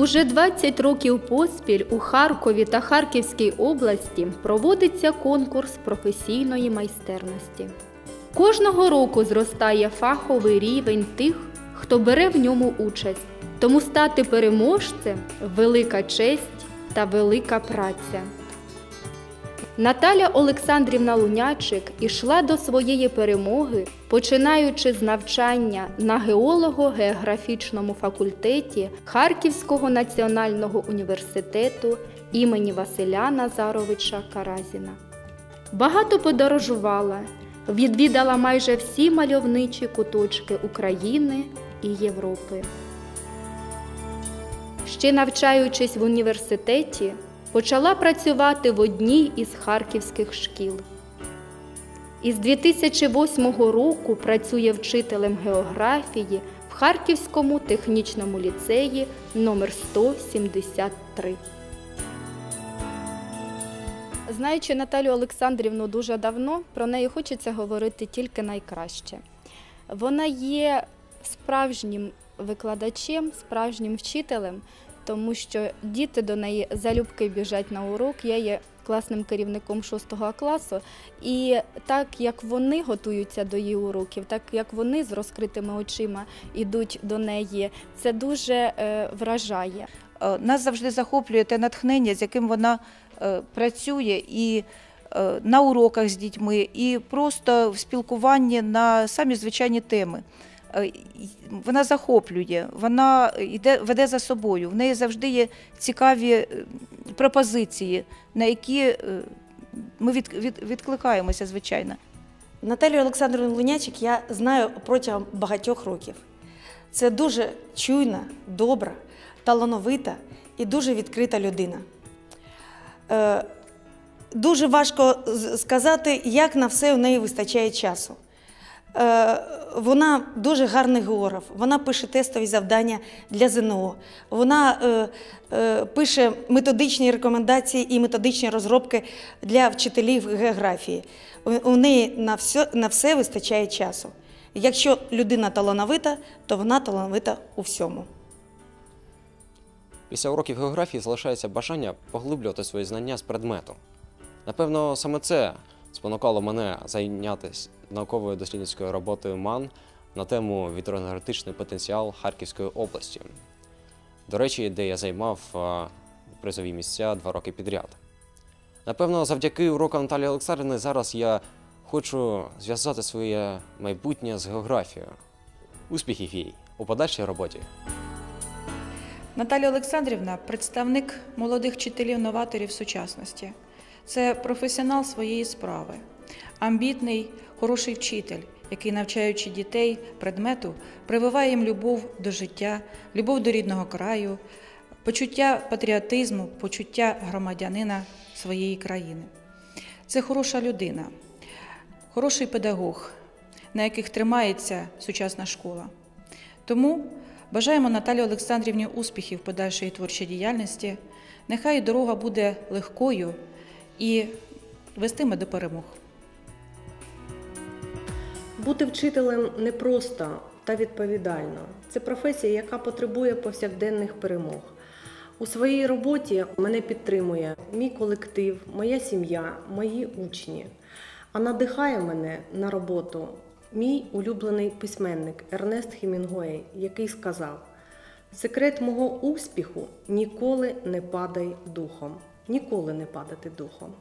Уже 20 років поспіль у Харкові та Харківській області проводиться конкурс професійної майстерності. Кожного року зростає фаховий рівень тих, хто бере в ньому участь. Тому стати переможцем велика честь та велика праця. Наталя Олександрівна Лунячик ішла до своєї перемоги, починаючи з навчання на геолого-географічному факультеті Харківського національного університету імені Василя Назаровича Каразіна. Багато подорожувала, відвідала майже всі мальовничі куточки України і Європи. Ще навчаючись в університеті, почала працювати в одній із харківських шкіл. Із 2008 року працює вчителем географії в Харківському технічному ліцеї номер 173. Знаючи Наталю Олександрівну дуже давно, про неї хочеться говорити тільки найкраще. Вона є справжнім викладачем, справжнім вчителем, тому що діти до неї залюбки біжать на урок. Я є класним керівником 6 класу, і так як вони готуються до її уроків, так як вони з розкритими очима йдуть до неї, це дуже е, вражає. Е, Нас завжди захоплює те натхнення, з яким вона е, працює і на уроках з дітьми, і просто в спілкуванні на самі звичайні теми. Е, Вона захоплює, вона йде, веде за собою. В неї завжди є цікаві е, пропозиції, на які е, ми від, від, відкликаємося, звичайно. Наталію Олександрівну Лунячик я знаю протягом багатьох років. Це дуже чуйна, добра, талановита і дуже відкрита людина. Е, дуже важко сказати, як на все у неї вистачає часу. Е, вона дуже гарний географ, вона пише тестові завдання для ЗНО, вона е, е, пише методичні рекомендації і методичні розробки для вчителів географії. У, у неї на все, на все вистачає часу. Якщо людина талановита, то вона талановита у всьому. Після уроків географії залишається бажання поглиблювати свої знання з предмету. Напевно, саме це спонукало мене зайнятися науковою дослідницькою роботою МАН на тему вітроенергетичний потенціал Харківської області. До речі, де я займав призові місця два роки підряд. Напевно, завдяки урокам Наталії Олександрівни зараз я хочу зв'язати своє майбутнє з географією. Успіхів їй у подальшій роботі! Наталя Олександрівна представник молодих вчителів-новаторів сучасності. Це професіонал своєї справи, амбітний, хороший вчитель, який, навчаючи дітей предмету, прививає їм любов до життя, любов до рідного краю, почуття патріотизму, почуття громадянина своєї країни. Це хороша людина, хороший педагог, на яких тримається сучасна школа. Тому бажаємо Наталі Олександрівні успіхів подальшої творчій діяльності. Нехай дорога буде легкою і вестиме до перемог. Бути вчителем непросто та відповідально. Це професія, яка потребує повсякденних перемог. У своїй роботі мене підтримує мій колектив, моя сім'я, мої учні. А надихає мене на роботу мій улюблений письменник Ернест Хемінгуей, який сказав: секрет мого успіху ніколи не падай духом, ніколи не падати духом.